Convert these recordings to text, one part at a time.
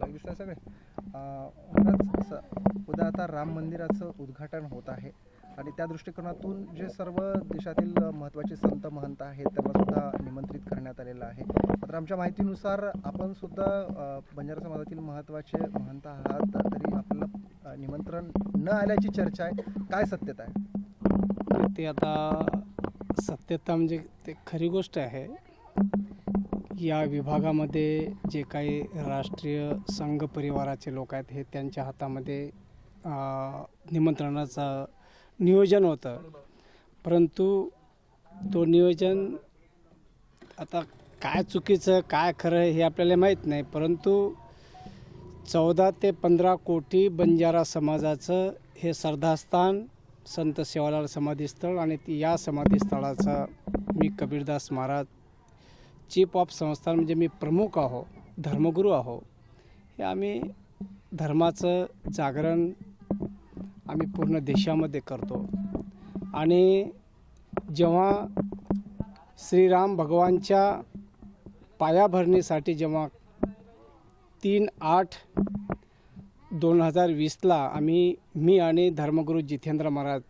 फरक दिसत आहे उद्या आता राम मंदिराचं उद्घाटन होत आहे. आणि त्या दृष्टिकोनातून जे सर्व देशातील महत्त्वाचे संत महंत आहेत त्यांना सुद्धा निमंत्रित करण्यात आलेलं आहे. मात्र आमच्या माहितीनुसार आपण सुद्धा बंजारा समाजातील महत्त्वाचे महंत आहात तरी आपल्याला निमंत्रण न आल्याची चर्चा आहे. काय सत्यता आहे? ते आता सत्यता म्हणजे ते खरी गोष्ट आहे. या विभागामध्ये जे काही राष्ट्रीय संघ परिवाराचे लोक आहेत हे त्यांच्या हातामध्ये निमंत्रणाचं नियोजन होतं. परंतु तो नियोजन आता काय चुकीचं काय खरं हे आपल्याला माहीत नाही. परंतु चौदा ते पंधरा कोटी बंजारा समाजाचं हे श्रद्धास्थान संत सेवालाल समाधीस्थळ आणि या समाधीस्थळाचा मी कबीरदास महाराज चीफ ऑफ संस्थान म्हणजे मी प्रमुख आहो धर्मगुरू आहो. हे आम्ही धर्माचं जागरण आम्ही पूर्ण देशामध्ये करतो. आणि जेव्हा श्रीराम भगवानच्या पायाभरणीसाठी जेव्हा तीन आठ दोन हजार वीसला आम्ही मी आणि धर्मगुरू जितेंद्र महाराज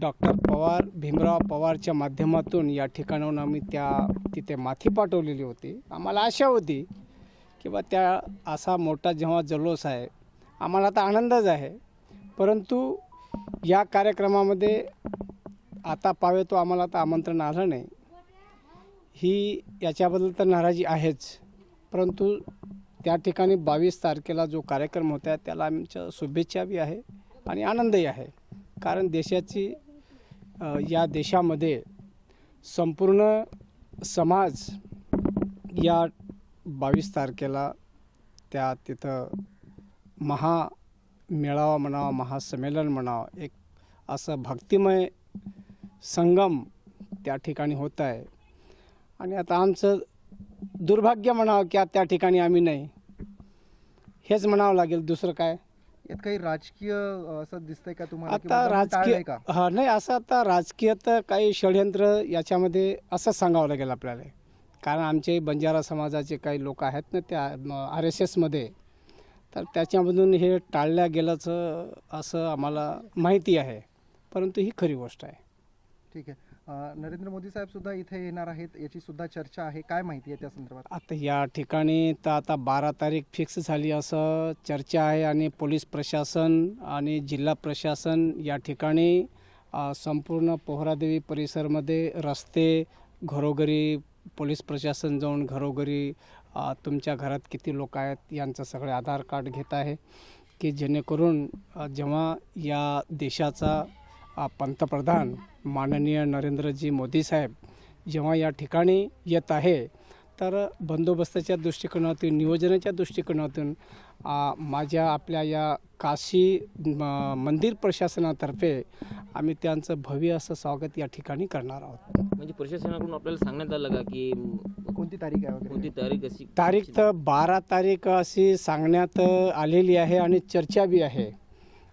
डॉक्टर पवार भीमराव पवारच्या माध्यमातून या ठिकाणाहून आम्ही त्या तिथे माथी पाठवलेली होती. आम्हाला आशा होती की बा त्या असा मोठा जेव्हा जल्लोष आहे आम्हाला आता आनंदच आहे. परंतु या कार्यक्रमामध्ये आता पावे तो आम्हाला आता आमंत्रण आलं नाही. ही याच्याबद्दल तर नाराजी आहेच. परंतु त्या ठिकाणी बावीस तारखेला जो कार्यक्रम होता त्याला आमच्या शुभेच्छा बी आहे आणि आनंदही आहे. कारण देशाची या देशामध्ये संपूर्ण समाज या बावीस तारखेला त्या तिथं महा मेळावा म्हणावा महासंमेलन म्हणावं एक असं भक्तिमय संगम त्या ठिकाणी होत आहे. आणि आता आमचं दुर्भाग्य म्हणावं की त्या ठिकाणी आम्ही नाही. हेच म्हणावं लागेल दुसरं काय? यात काही राजकीय असं दिसतंय का तुम्हाला की आता मुद्दाम राजकीय टाळलंय का? हा नाही असं आता राजकीय तर काही षडयंत्र याच्यामध्ये असंच सांगावं लागेल आपल्याला. कारण आमचे बंजारा समाजाचे काही लोक आहेत ना त्या आर एस एसमध्ये तर त्याच्यामधून हे टाळल्या गेल्याचं असं आम्हाला माहिती आहे. परंतु ही खरी गोष्ट आहे. ठीक आहे. नरेंद्र मोदी साहेब सुद्धा इथे येणार आहेत याची सुद्धा चर्चा आहे. काय माहिती आहे त्या संदर्भात? आता या ठिकाणी तर आता बारा तारीख फिक्स झाली असं चर्चा आहे आणि पोलीस प्रशासन आणि जिल्हा प्रशासन या ठिकाणी संपूर्ण पोहरादेवी परिसरमध्ये रस्ते घरोघरी पोलीस प्रशासन जाऊन घरोघरी तुमच्या घरात किती लोक आहेत यांचं सगळे आधार कार्ड घेत आहे की जेणेकरून जेव्हा या देशाचा पंतप्रधान माननीय नरेंद्रजी मोदी साहेब जेव्हा या ठिकाणी येत आहे तर बंदोबस्ताच्या दृष्टिकोनातून नियोजनाच्या दृष्टिकोनातून आ, माझ्या आपल्या या काशी म- मंदिर प्रशासनातर्फे आम्ही त्यांचं भव्य असं स्वागत या ठिकाणी करणार आहोत. म्हणजे प्रशासनाकडून आपल्याला सांगण्यात आलं का की कोणती तारीख आहे वगैरे? कोणती तारीख अशी तारीख तर बारा तारीख अशी सांगण्यात आलेली आहे आणि चर्चा बी आहे.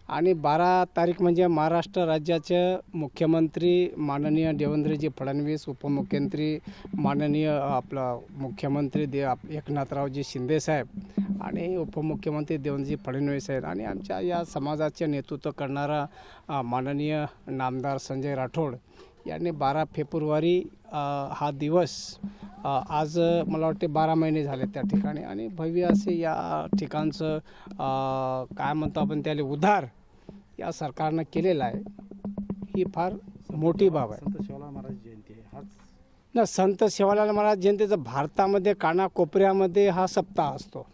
आणि बारा तारीख म्हणजे महाराष्ट्र राज्याचे मुख्यमंत्री माननीय देवेंद्रजी फडणवीस उपमुख्यमंत्री माननीय आपलं मुख्यमंत्री दे आप- एकनाथरावजी शिंदेसाहेब आणि उपमुख्यमंत्री देवेंद्रजी फडणवीस आहेत. आणि आमच्या या समाजाचे नेतृत्व करणारा माननीय नामदार संजय राठोड यांनी बारा फेब्रुवारी हा दिवस आज मला वाटते बारा महिने झाले त्या ठिकाणी. आणि भव्य असे या ठिकाणचं काय म्हणतो आपण त्याला उधार या सरकारनं केलेला आहे. ही फार मोठी बाब आहे. संत शिवलाल महाराज जयंती आहे. हाच ना संत सेवालाल महाराज जयंतीचं भारतामध्ये कानाकोपऱ्यामध्ये हा सप्ताह असतो.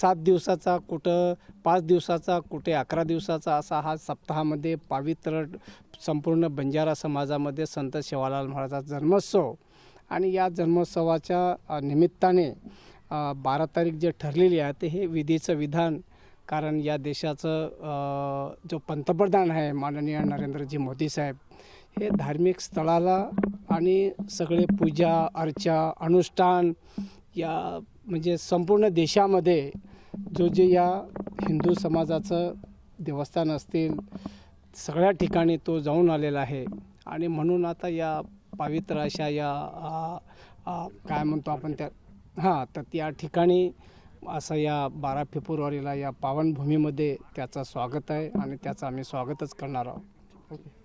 सात दिवसाचा कुठं पाच दिवसाचा कुठे अकरा दिवसाचा असा हा सप्ताहामध्ये पावित्र्य संपूर्ण बंजारा समाजामध्ये संत शिवालाल महाराजाचा जन्मोत्सव. आणि या जन्मोत्सवाच्या निमित्ताने बारा तारीख जे ठरलेली आहे ते हे विधीचं विधान. कारण या देशाचं जो पंतप्रधान आहे माननीय नरेंद्रजी मोदी साहेब हे धार्मिक स्थळाला आणि सगळे पूजा अर्चा अनुष्ठान या म्हणजे संपूर्ण देशामध्ये जो जे या हिंदू समाजाचं देवस्थान असतील सगळ्या ठिकाणी तो जाऊन आलेला आहे. आणि म्हणून आता या पवित्र अशा या आ, आ, काय म्हणतो आपण त्या हां तर त्या ठिकाणी असं या बारा फेब्रुवारीला या पावनभूमीमध्ये त्याचं स्वागत आहे आणि त्याचं आम्ही स्वागतच करणार आहोत. ओके.